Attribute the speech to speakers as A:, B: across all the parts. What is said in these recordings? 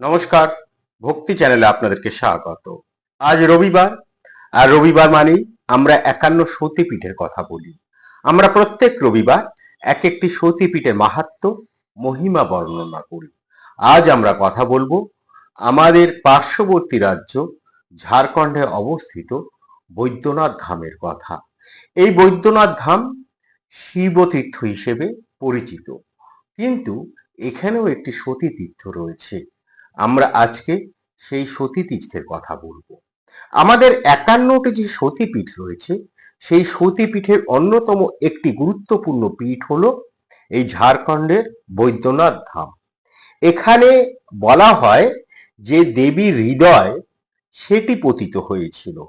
A: নমস্কার, ভক্তি চ্যানেলে আপনাদেরকে স্বাগত। আজ রবিবার, আর রবিবার মানেই আমরা একান্ন সতীপীঠের কথা বলি। আমরা প্রত্যেক রবিবার এক একটি সতীপীঠের মাহাত্ম, মহিমা বর্ণনা করি। আজ আমরা কথা বলব আমাদের পার্শ্ববর্তী রাজ্য ঝাড়খণ্ডে অবস্থিত বৈদ্যনাথ ধামের কথা। এই বৈদ্যনাথ ধাম শিবতীর্থ হিসেবে পরিচিত। কিন্তু এখানেও একটি সতীতীর্থ রয়েছে। আমরা আজকে সেই সতীতীর্থের কথা বলব। আমাদের একান্নটি যে সতীপীঠ রয়েছে, সেই সতীপীঠের অন্যতম একটি গুরুত্বপূর্ণ পীঠ হল এই ঝাড়খণ্ডের বৈদ্যনাথ ধাম। এখানে বলা হয় যে দেবীর হৃদয় সেটি পতিত হয়েছিল।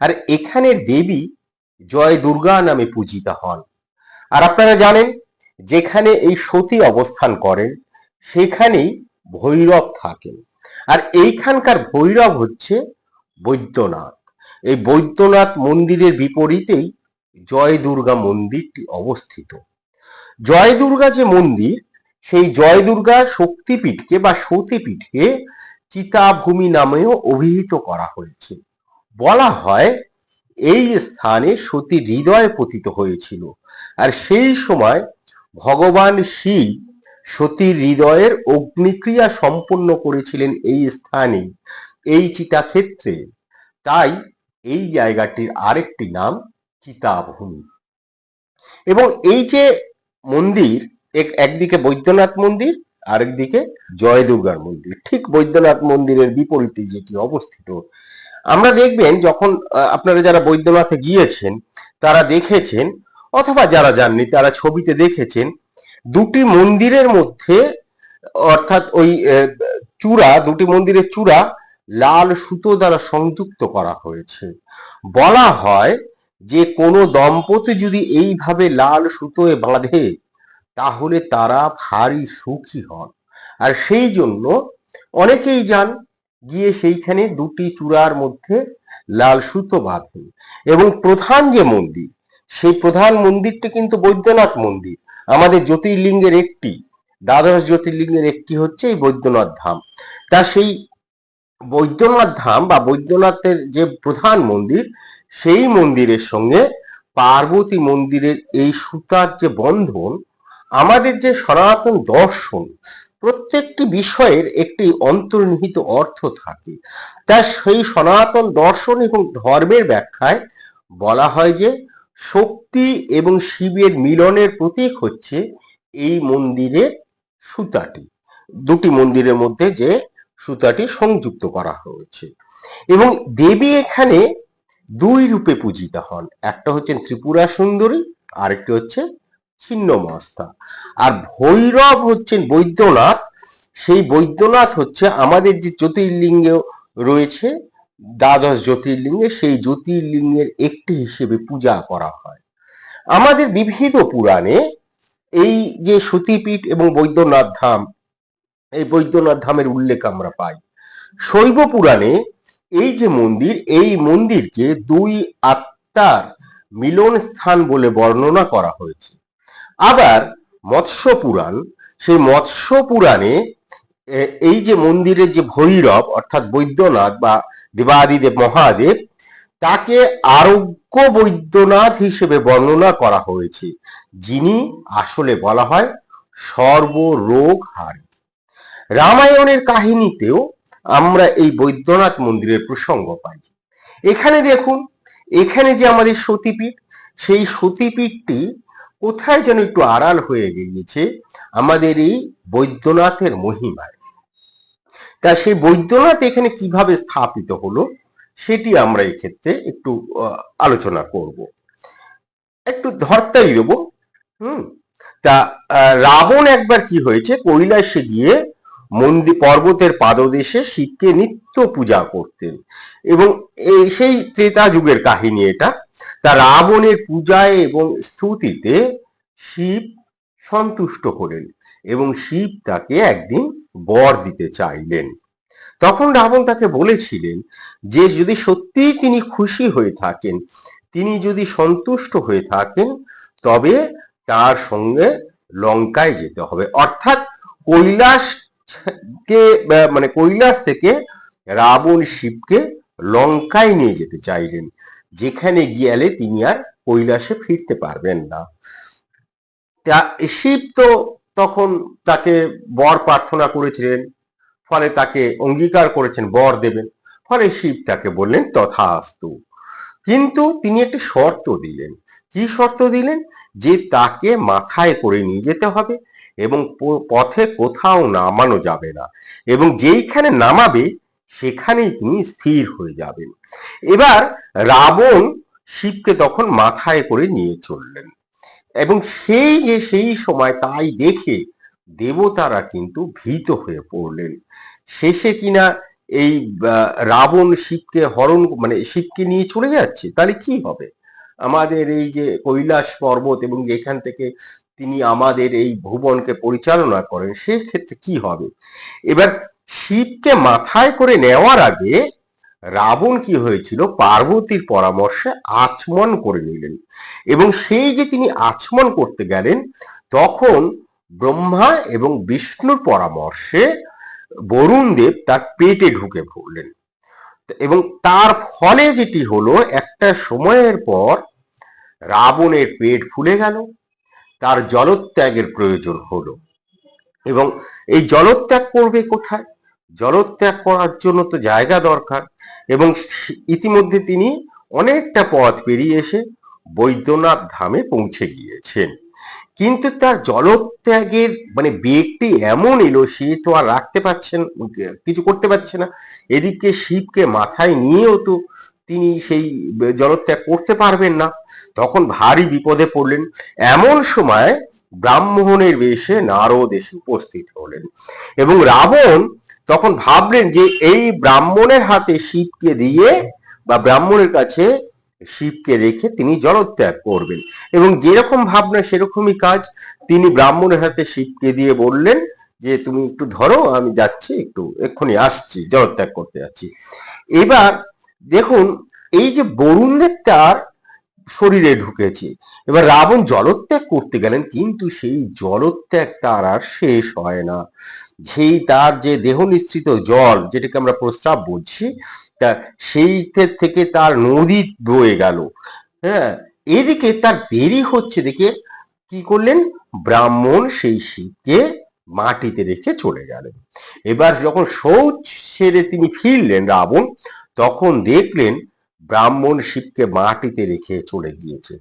A: আর এখানের দেবী জয় দুর্গা নামে পূজিতা হন। আর আপনারা জানেন, যেখানে এই সতী অবস্থান করেন, সেখানেই ভৈরব থাকেন। আর এইখানকার ভৈরব হচ্ছে বৈদ্যনাথ। এই বৈদ্যনাথ মন্দিরের বিপরীতেই জয় দুর্গা মন্দিরটি অবস্থিত। জয় দুর্গা যে মন্দির, সেই জয় দুর্গা শক্তিপীঠকে বা সতীপীঠকে চিতাভূমি নামেও অভিহিত করা হয়েছে। বলা হয় এই স্থানে সতী হৃদয় পতিত হয়েছিল। আর সেই সময় ভগবান শিব সতীর হৃদয়ের অগ্নিক্রিয়া সম্পন্ন করেছিলেন এই স্থানে এই চিতাক্ষেত্রে। তাই এই জায়গাটির আরেকটি নাম চিতাভূমি। এবং এই যে মন্দির, এক- একদিকে বৈদ্যনাথ মন্দির, আরেকদিকে জয়দুর্গার মন্দির। ঠিক বৈদ্যনাথ মন্দিরের বিপরীতে যেটি অবস্থিত, আমরা দেখবেন যখন আপনারা যারা বৈদ্যনাথে গিয়েছেন, তারা দেখেছেন, অথবা যারা যাননি, তারা ছবিতে দেখেছেন দুটি মন্দিরের মধ্যে, অর্থাৎ ওই চূড়া, দুটি মন্দিরের চূড়া লাল সুতো দ্বারা সংযুক্ত করা হয়েছে। বলা হয় যে কোনো দম্পতি যদি এইভাবে লাল সুতোয় বাঁধে, তাহলে তারা ভারী সুখী হন। আর সেই জন্য অনেকেই যান, গিয়ে সেইখানে দুটি চূড়ার মধ্যে লাল সুতো বাঁধেন। এবং প্রধান যে মন্দির, সেই প্রধান মন্দিরটি কিন্তু বৈদ্যনাথ মন্দির। আমাদের জ্যোতির্লিঙ্গের একটি, দ্বাদশ জ্যোতির্লিঙ্গের একটি হচ্ছে এই বৈদ্যনাথ ধাম। তা সেই বৈদ্যনাথ ধাম বা বৈদ্যনাথের যে প্রধান মন্দির, সেই মন্দিরের সঙ্গে পার্বতী মন্দিরের এই সুতার যে বন্ধন, আমাদের যে সনাতন দর্শন, প্রত্যেকটি বিষয়ের একটি অন্তর্নিহিত অর্থ থাকে। তা সেই সনাতন দর্শন এবং ধর্মের ব্যাখ্যায় বলা হয় যে শক্তি এবং শিবের মিলনের প্রতীক হচ্ছে এই মন্দিরের সুতাটি। দুটি মন্দিরের মধ্যে যে সুতাটি সংযুক্ত করা হয়েছে। এবং দেবী এখানে দুই রূপে পূজিত হন। একটা হচ্ছেন ত্রিপুরা সুন্দরী, আরেকটি হচ্ছে ছিন্নমস্তা আর ভৈরব হচ্ছেন বৈদ্যনাথ। সেই বৈদ্যনাথ হচ্ছে আমাদের যে জ্যোতির্লিঙ্গ রয়েছে দ্বাদশ জ্যোতির্লিঙ্গে সেই জ্যোতির্লিঙ্গের একটি হিসেবে পূজা করা হয়। আমাদের বিবিধ পুরাণে এই যে সতীপীঠ এবং বৈদ্যনাথ ধাম, এই বৈদ্যনাথ ধামের উল্লেখ আমরা পাই। শৈব পুরাণে এই যে মন্দির, এই মন্দিরকে দুই আত্মার মিলন স্থান বলে বর্ণনা করা হয়েছে। আবার মৎস্য পুরাণ, সেই মৎস্য পুরাণে এই যে মন্দিরের যে ভৈরব, অর্থাৎ বৈদ্যনাথ বা দেবাদিদেব মহাদেব তাকে আরোগ্য বৈদ্যনাথ হিসেবে বর্ণনা করা হয়েছে, যিনি আসলে বলা হয় সর্বরোগ হারি রামায়ণের কাহিনীতেও আমরা এই বৈদ্যনাথ মন্দিরের প্রসঙ্গ পাই। এখানে দেখুন, এখানে যে আমাদের সতীপীঠ, সেই সতীপীঠটি কোথায় যেন একটু আড়াল হয়ে গিয়েছে আমাদের এই বৈদ্যনাথের মহিমায়। তা সেই বৈদ্যনাথ এখানে কীভাবে স্থাপিত হলো, সেটি আমরা এক্ষেত্রে একটু আলোচনা করব। একটু ধর্তাই দেবো, হুম? তা রাবণ একবার কি হয়েছে, কৈলাসে গিয়ে মন্দির পর্বতের পাদদেশে শিবকে নিত্য পূজা করতেন। এবং এই সেই ত্রেতা যুগের কাহিনী এটা। তা রাবণের পূজায় এবং স্তুতিতে শিব সন্তুষ্ট হলেন। এবং শিব তাকে একদিন বর দিতে চাইলেন। তখন রাবণ তাকে বলেছিলেন যে, যদি সত্যিই তিনি খুশি হয়ে থাকেন, তিনি যদি সন্তুষ্ট হয়ে থাকেন, তবে তার সঙ্গে লঙ্কায় যেতে হবে। অর্থাৎ কৈলাস কে মানে কৈলাস থেকে রাবণ শিবকে লঙ্কায় নিয়ে যেতে চাইলেন। যেখানে গিয়ালে তিনি আর কৈলাসে ফিরতে পারবেন না। তা, শিব তো তখন তাকে বর প্রার্থনা করেছিলেন, ফলে তাকে অঙ্গীকার করেছেন, বর দেবেন, ফলে শিব তাকে বললেন, তথাস্তু। কিন্তু তিনি একটি শর্ত দিলেন। কি শর্ত দিলেন? যে তাকে মাথায় করে নিয়ে যেতে হবে এবং পথে কোথাও নামানো যাবে না এবং যেইখানে নামাবে সেখানেই তিনি স্থির হয়ে যাবেন। এবার রাবণ শিবকে তখন মাথায় করে নিয়ে চললেন। এবং সেই যে সেই সময় তাই দেখে দেবতারা কিন্তু ভীত হয়ে পড়লেন। শেষে কিনা এই রাবণ শিবকে হরণ মানে শিবকে নিয়ে চলে যাচ্ছে, তাহলে কি হবে? আমাদের এই যে কৈলাস পর্বত এবং এখান থেকে তিনি আমাদের এই ভুবনকে পরিচালনা করেন, সেই ক্ষেত্রে কি হবে? এবার শিবকে মাথায় করে নেওয়ার আগে রাবণ কি হয়েছিল? পার্বতীর পরামর্শে আচমন করে নিলেন। এবং সেই যে তিনি আচমন করতে গেলেন, তখন ব্রহ্মা এবং বিষ্ণুর পরামর্শে বরুণ দেব তার পেটে ঢুকে পড়লেন। এবং তার ফলে যেটি হলো, একটা সময়ের পর রাবণের পেট ফুলে গেল, তার জলত্যাগের প্রয়োজন হলো। এবং এই জলত্যাগ করবে কোথায়? জলত্যাগ করার জন্য তো জায়গা দরকার এবং ইতিমধ্যে তিনি অনেকটা পথ পেরিয়ে এসে বৈদ্যনাথ ধামে পৌঁছে গিয়েছেন। কিন্তু তার জলত্যাগের মানে বেগটি এমন এলো, সে তো আর রাখতে পারছেন, কিছু করতে পারছে না। এদিকে শিবকে মাথায় নিয়েও তো তিনি সেই জলত্যাগ করতে পারবেন না। তখন ভারী বিপদে পড়লেন। এমন সময় ব্রাহ্মণের বেশে নারদ এসে উপস্থিত হলেন এবং রাবণ তখন ভাবলেন যে এই ব্রাহ্মণের হাতে শিবকে দিয়ে বা ব্রাহ্মণের কাছে শিবকে রেখে তিনি জলত্যাগ করবেন। এবং যেরকম ভাবনা, সেরকমই কাজ। তিনি ব্রাহ্মণের হাতে শিবকে দিয়ে বললেন যে, তুমি একটু ধরো, আমি যাচ্ছি, একটু এক্ষুনি আসছি, জলত্যাগ করতে যাচ্ছি। এবার দেখুন, এই যে বরুণদেব তার শরীরে ঢুকেছে। এবার রাবণ জলত্যাগ করতে গেলেন, কিন্তু সেই জলত্যাগ তার আর শেষ হয় না। সেই তার যে দেহ নিঃসৃত জল, যেটাকে আমরা প্রস্রাব বলছি, তা সেই থেকে তার নদী বয়ে গেল। হ্যাঁ এদিকে তার দেরি হচ্ছে দেখে কি করলেন? ব্রাহ্মণ সেই শিবকে মাটিতে রেখে চলে গেলেন। এবার যখন শৌচ সেরে তিনি ফিরলেন রাবণ, তখন দেখলেন ব্রাহ্মণ শিবকে মাটিতে রেখে চলে গিয়েছে।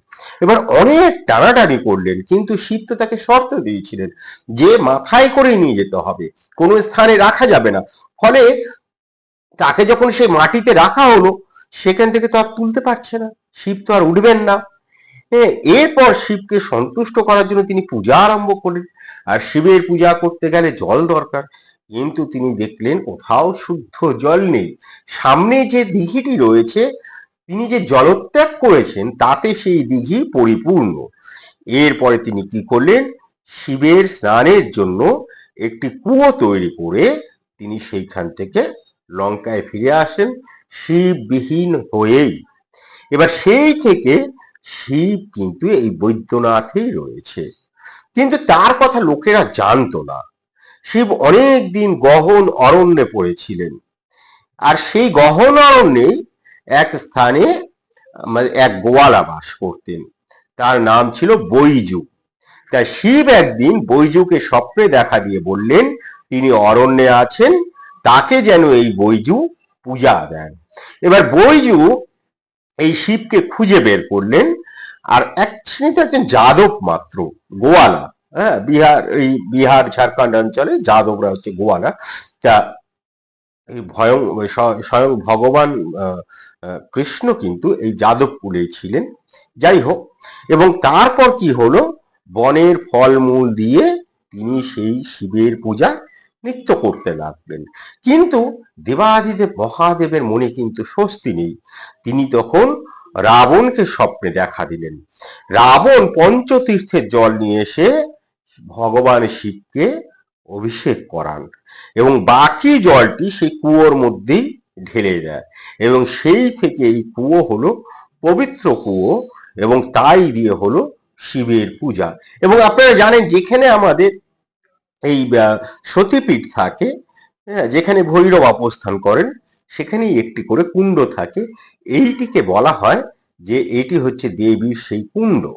A: এবার অনেক টানাটানি করলেন, কিন্তু শিব তো তাকে শর্ত দিয়েছিলেন যে মাথায় করে নিয়ে যেতে হবে, কোনো স্থানে রাখা যাবে না। ফলে তাকে যখন সেই মাটিতে রাখা হলো, সেখান থেকে তো আর তুলতে পারছে না, শিব তো আর উঠবেন না। এরপর শিবকে সন্তুষ্ট করার জন্য তিনি পূজা আরম্ভ করলেন, আর শিবের পূজা করতে গেলে জল দরকার। কিন্তু তিনি দেখলেন কোথাও শুদ্ধ জল নেই। সামনে যে দিঘিটি রয়েছে তিনি যে জলত্যাগ করেছেন, তাতে সেই দিঘি পরিপূর্ণ। এরপরে তিনি কি করলেন? শিবের স্নানের জন্য একটি কুয়ো তৈরি করে তিনি সেইখান থেকে লঙ্কায় ফিরে আসেন, শিববিহীন হয়েই। এবার সেই থেকে শিব কিন্তু এই বৈদ্যনাথেই রয়েছে। কিন্তু তার কথা লোকেরা জানতো না। শিব অনেক দিন গহন অরণ্যে পড়েছিলেন। আর সেই গহন অরণ্যেই এক স্থানে মানে এক গোয়ালা বাস করতেন। তার নাম ছিল বৈজু। তাই শিব একদিন বৈজুকে স্বপ্নে দেখা দিয়ে বললেন, তিনি অরণ্যে আছেন, তাকে যেন এই বৈজু পূজা দেন। এবার বৈজু এই শিবকে খুঁজে বের করলেন, আর এক শ্রেণীতে একজন যাদব মাত্র, গোয়ালা। হ্যাঁ বিহার, এই বিহার, ঝাড়খণ্ড অঞ্চলে যাদবরা হচ্ছে গোয়ালা। এই ভয়ং স্বয়ং ভগবান কৃষ্ণ কিন্তু এই যাদবপুরে ছিলেন। যাই হোক, এবং তারপর কি হলো? বনের ফলমূল দিয়ে তিনি সেই শিবের পূজা নিত্য করতে লাগলেন। কিন্তু দেবাদিদেব, মহাদেবের মনে কিন্তু স্বস্তি নেই। তিনি তখন রাবণকে স্বপ্নে দেখা দিলেন। রাবণ পঞ্চতীর্থের জল নিয়ে এসে ভগবান শিবকে অভিষেক করান। এবং বাকি জলটি সেই কুয়োর মধ্যেই ঢেলে দেয়। এবং সেই থেকে এই কুয়ো হলো পবিত্র কুয়ো এবং তাই দিয়ে হলো শিবের পূজা। এবং আপনারা জানেন যেখানে আমাদের এই সতীপীঠ থাকে হ্যাঁ যেখানে ভৈরব অবস্থান করেন, সেখানেই একটি করে কুণ্ড থাকে। এইটিকে বলা হয় যে এটি হচ্ছে দেবীর সেই কুণ্ড।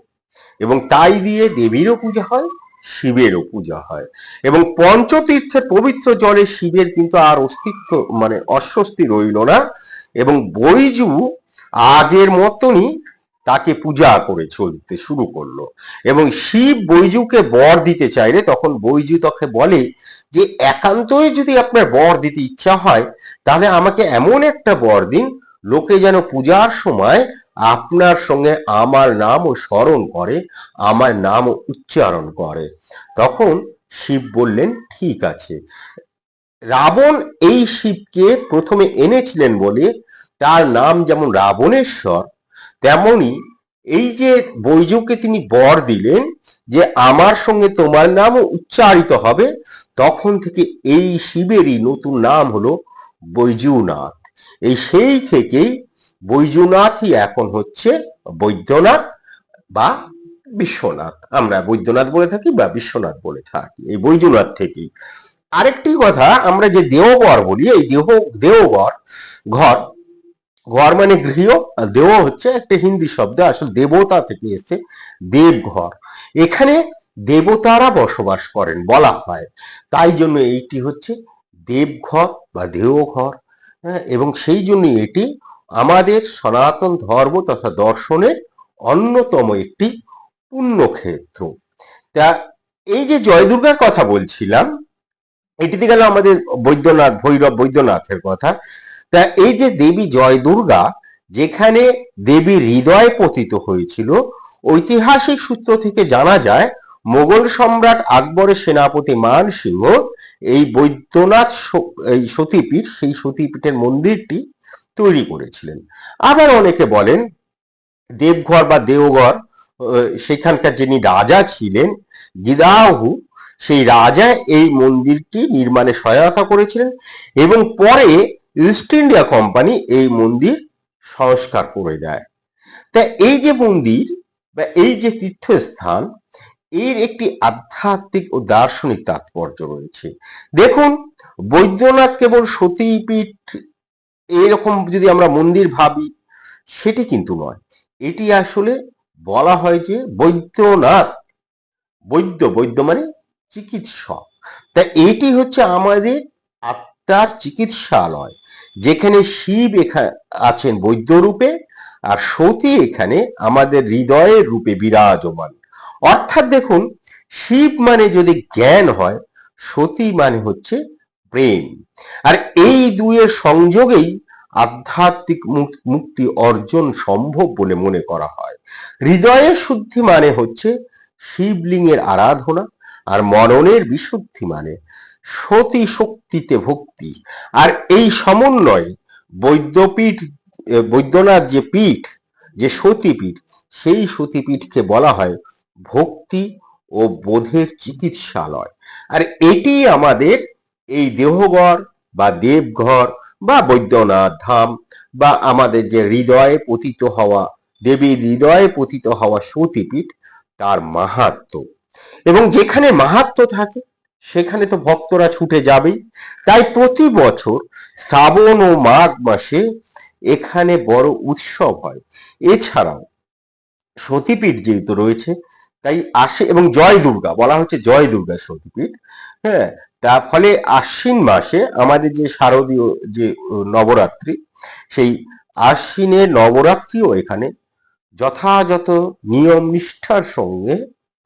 A: এবং তাই দিয়ে দেবীরও পূজা হয় শিবেরও পূজা হয়। এবং পঞ্চতীর্থের পবিত্র জলে শিবের কিন্তু আর অস্তিত্ব মানে অস্বস্তি রইল না। এবং বৈজু আগের মতনই তাকে পূজা করে চলতে শুরু করল। এবং শিব বৈজুকে বর দিতে চাইলে তখন বৈজু তাকে বলে যে, একান্তই যদি আপনার বর দিতে ইচ্ছা হয়, তাহলে আমাকে এমন একটা বর দিন, লোকে যেন পূজার সময় আপনার সঙ্গে আমার নামও স্মরণ করে, আমার নামও উচ্চারণ করে। তখন শিব বললেন, ঠিক আছে। রাবণ এই শিবকে প্রথমে এনেছিলেন বলে, তার নাম যেমন রাবণেশ্বর, তেমনি এই যে বৈজুকে তিনি বর দিলেন, যে আমার সঙ্গে তোমার নামও উচ্চারিত হবে, তখন থেকে এই শিবেরই নতুন নাম হলো বৈজুনাথ। এই সেই থেকেই বৈজুনাথই এখন হচ্ছে বৈদ্যনাথ বা বিশ্বনাথ। আমরা বৈদ্যনাথ বলে থাকি বা বিশ্বনাথ বলে থাকি, এই বৈজুনাথ থেকেই। আরেকটি কথা, আমরা যে দেওঘর বলি, এই দেহ, দেওঘর, ঘর ঘর মানে গৃহ দেও হচ্ছে একটা হিন্দি শব্দ, আসলে দেবতা থেকে এসেছে দেবঘর। এখানে দেবতারা বসবাস করেন বলা হয়। তাই জন্য এইটি হচ্ছে দেবঘর বা দেওঘর হ্যাঁ এবং সেই জন্য এটি আমাদের সনাতন ধর্ম তথা দর্শনের অন্যতম একটি পুণ্যক্ষেত্র। তা এই যে জয়দুর্গার কথা বলছিলাম, এটিতে গেল আমাদের বৈদ্যনাথ, ভৈরব বৈদ্যনাথের কথা। তা এই যে দেবী জয়দুর্গা যেখানে দেবী হৃদয় পতিত হয়েছিল, ঐতিহাসিক সূত্র থেকে জানা যায়, মোগল সম্রাট আকবরের সেনাপতি মান সিংহ এই বৈদ্যনাথ এই সতীপীঠ, সেই সতীপীঠের মন্দিরটি তৈরি করেছিলেন। আবার অনেকে বলেন, দেবঘর বা দেওঘর সেখানকার যিনি রাজা ছিলেন, গিদাহু, সেই রাজা এই মন্দিরটি নির্মাণে সহায়তা করেছিলেন এবং পরে ইস্ট ইন্ডিয়া কোম্পানি এই মন্দির সংস্কার করে দেয়। তা এই যে মন্দির বা এই যে তীর্থস্থান, এর একটি আধ্যাত্মিক ও দার্শনিক তাৎপর্য রয়েছে। দেখুন, বৈদ্যনাথ কেবল সতীপীঠ এরকম যদি আমরা মন্দির ভাবি, সেটি কিন্তু নয়। এটি আসলে বলা হয় যে বৈদ্যনাথ। বৈদ্য বৈদ্য মানে চিকিৎসক। তা এটি হচ্ছে আমাদের আত্মার চিকিৎসালয়। যেখানে শিব এখানে আছেন বৈদ্য রূপে আর সতী এখানে আমাদের হৃদয়ের রূপে বিরাজমান। অর্থাৎ দেখুন, শিব মানে যদি জ্ঞান হয়, সতী মানে হচ্ছে প্রেম। আর এই দুয়ের সংযোগেই আধ্যাত্মিক মুক- মুক্তি অর্জন সম্ভব বলে মনে করা হয়। হৃদয়ের শুদ্ধি মানে হচ্ছে শিবলিঙ্গের আরাধনা, আর মননের বিশুদ্ধি মানে সতী শক্তিতে ভক্তি। আর এই সমন্বয় বৈদ্যপীঠ বৈদ্যনাথ যে পীঠ, যে সতীপীঠ, সেই সতীপীঠকে বলা হয় ভক্তি ও বোধের চিকিৎসালয়। আর এটি আমাদের এই দেহঘর বা দেবঘর বা বৈদ্যনাথ ধাম বা আমাদের যে হৃদয়ে পতিত হওয়া, দেবীর হৃদয়ে পতিত হওয়া সতীপীঠ, তার মাহাত্ম। এবং যেখানে মাহাত্ম থাকে, সেখানে তো ভক্তরা ছুটে যাবেই। তাই প্রতি বছর শ্রাবণ ও মাঘ মাসে এখানে বড় উৎসব হয়। এছাড়াও সতীপীঠ যেহেতু রয়েছে, তাই আসে এবং জয় দুর্গা, বলা হচ্ছে জয় দুর্গা সতীপীঠ। হ্যাঁ তার ফলে আশ্বিন মাসে আমাদের যে শারদীয় যে নবরাত্রি, সেই আশ্বিনের নবরাত্রিও এখানে যথাযথ নিয়ম নিষ্ঠার সঙ্গে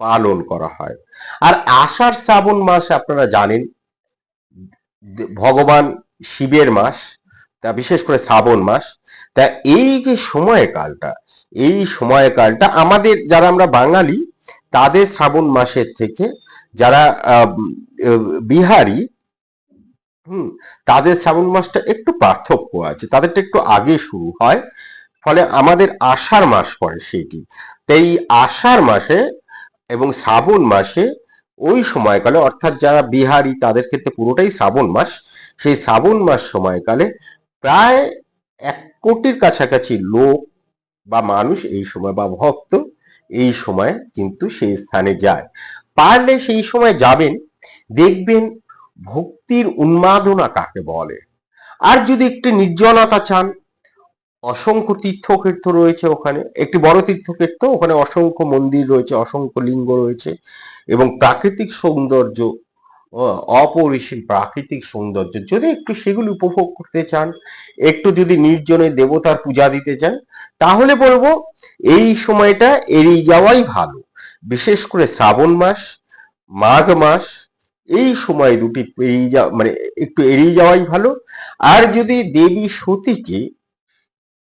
A: পালন করা হয়। আর আষাঢ় শ্রাবণ মাস আপনারা জানেন ভগবান শিবের মাস, তা বিশেষ করে শ্রাবণ মাস। তা এই যে সময়কালটা, এই সময়কালটা আমাদের, যারা আমরা বাঙালি, তাদের শ্রাবণ মাসের থেকে যারা বিহারি, হুম, তাদের শ্রাবণ মাসটা একটু পার্থক্য আছে। তাদেরটা একটু আগে শুরু হয়, ফলে আমাদের আষাঢ় মাস পড়ে সেটি। তাই আষাঢ় মাসে এবং শ্রাবণ মাসে ওই সময়কালে, অর্থাৎ যারা বিহারি, তাদের ক্ষেত্রে পুরোটাই শ্রাবণ মাস। সেই শ্রাবণ মাস সময়কালে প্রায় এক কোটির কাছাকাছি লোক বা মানুষ এই সময় বা ভক্ত এই সময় কিন্তু সেই স্থানে যায়। পারলে সেই সময় যাবেন, দেখবেন ভক্তির উন্মাদনা কাকে বলে। আর যদি একটি নির্জনতা চান, অসংখ্য তীর্থক্ষেত্র রয়েছে ওখানে, একটি বড় তীর্থক্ষেত্র, ওখানে অসংখ্য মন্দির রয়েছে, অসংখ্য লিঙ্গ রয়েছে এবং প্রাকৃতিক সৌন্দর্য অপরিসীম প্রাকৃতিক সৌন্দর্য। যদি একটু সেগুলি উপভোগ করতে চান, একটু যদি নির্জনে দেবতার পূজা দিতে চান, তাহলে বলব এই সময়টা এড়িয়ে যাওয়াই ভালো। বিশেষ করে শ্রাবণ মাস, মাঘ মাস, এই সময় দুটি এড়িয়ে যাওয়া মানে একটু এড়িয়ে যাওয়াই ভালো। আর যদি দেবী সতীকে,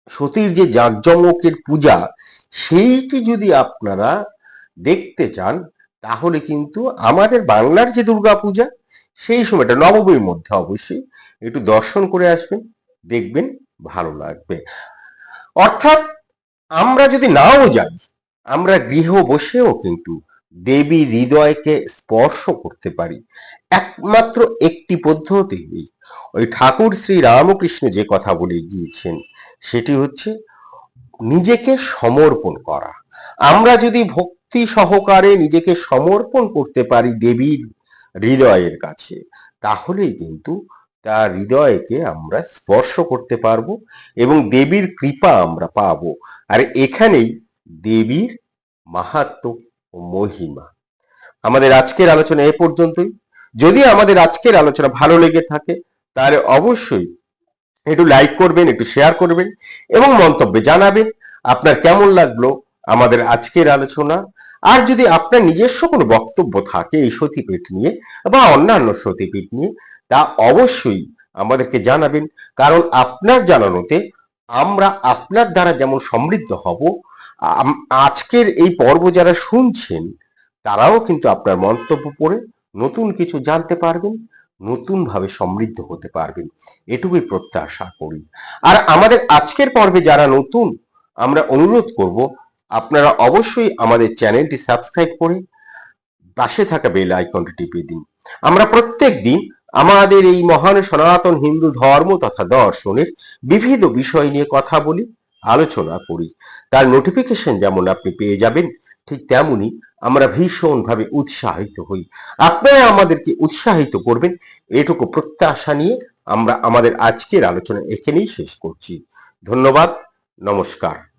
A: সতীর যে জাঁকজমকের পূজা, সেইটি যদি আপনারা দেখতে চান তাহলে কিন্তু আমাদের বাংলার যে দুর্গা পূজা সেই সময়টা নবমীর মধ্যে অবশ্যই একটু দর্শন করে আসবেন, দেখবেন, ভালো লাগবে। অর্থাৎ আমরা যদি নাও যাই, আমরা গৃহ বসেও কিন্তু দেবী হৃদয়কে স্পর্শ করতে পারি। একমাত্র একটি পদ্ধতি ওই ঠাকুর শ্রী রামকৃষ্ণ যে কথা বলে গিয়েছেন, সেটি হচ্ছে নিজেকে সমর্পণ করা। আমরা যদি ভক্তি সহকারে নিজেকে সমর্পণ করতে পারি দেবীর হৃদয়ের কাছে, তাহলেই কিন্তু তার হৃদয়কে আমরা স্পর্শ করতে পারব এবং দেবীর কৃপা আমরা পাবো। আর এখানেই দেবীর মাহাত্ম ও মহিমা। আমাদের আজকের আলোচনা এ পর্যন্তই। যদি আমাদের আজকের আলোচনা ভালো লেগে থাকে, তাহলে অবশ্যই একটু লাইক করবেন, একটু শেয়ার করবেন এবং মন্তব্যে জানাবেন আপনার কেমন লাগল আমাদের আজকের আলোচনা। আর যদি আপনার নিজস্ব কোনো বক্তব্য থাকে এই সতীপীঠ নিয়ে বা অন্যান্য সতীপীঠ নিয়ে, তা অবশ্যই আমাদেরকে জানাবেন। কারণ আপনার জানানোতে আমরা আপনার দ্বারা যেমন সমৃদ্ধ হব আজকের এই পর্ব যারা শুনছেন, তারাও কিন্তু আপনার মন্তব্য পড়ে নতুন কিছু জানতে পারবেন নতুন ভাবে সমৃদ্ধ হতে পারবেন। এটুকুই প্রত্যাশা করি। আর আমাদের আজকের পর্বে যারা নতুন, আমরা অনুরোধ করব আপনারা অবশ্যই আমাদের চ্যানেলটি সাবস্ক্রাইব করে পাশে থাকা বেল আইকনটি টিপে দিন। আমরা প্রত্যেক দিন আমাদের এই মহান সনাতন হিন্দু ধর্ম তথা দর্শনের বিবিধ বিষয় নিয়ে কথা বলি, আলোচনা করি। তার নোটিফিকেশন যেমন আপনি পেয়ে যাবেন, ঠিক তেমনি আমরা ভীষণভাবে উৎসাহিত হই। আপনারা আমাদেরকে উৎসাহিত করবেন, এটুকু প্রত্যাশা নিয়ে আমরা আমাদের আজকের আলোচনা এখানেই শেষ করছি। ধন্যবাদ, নমস্কার।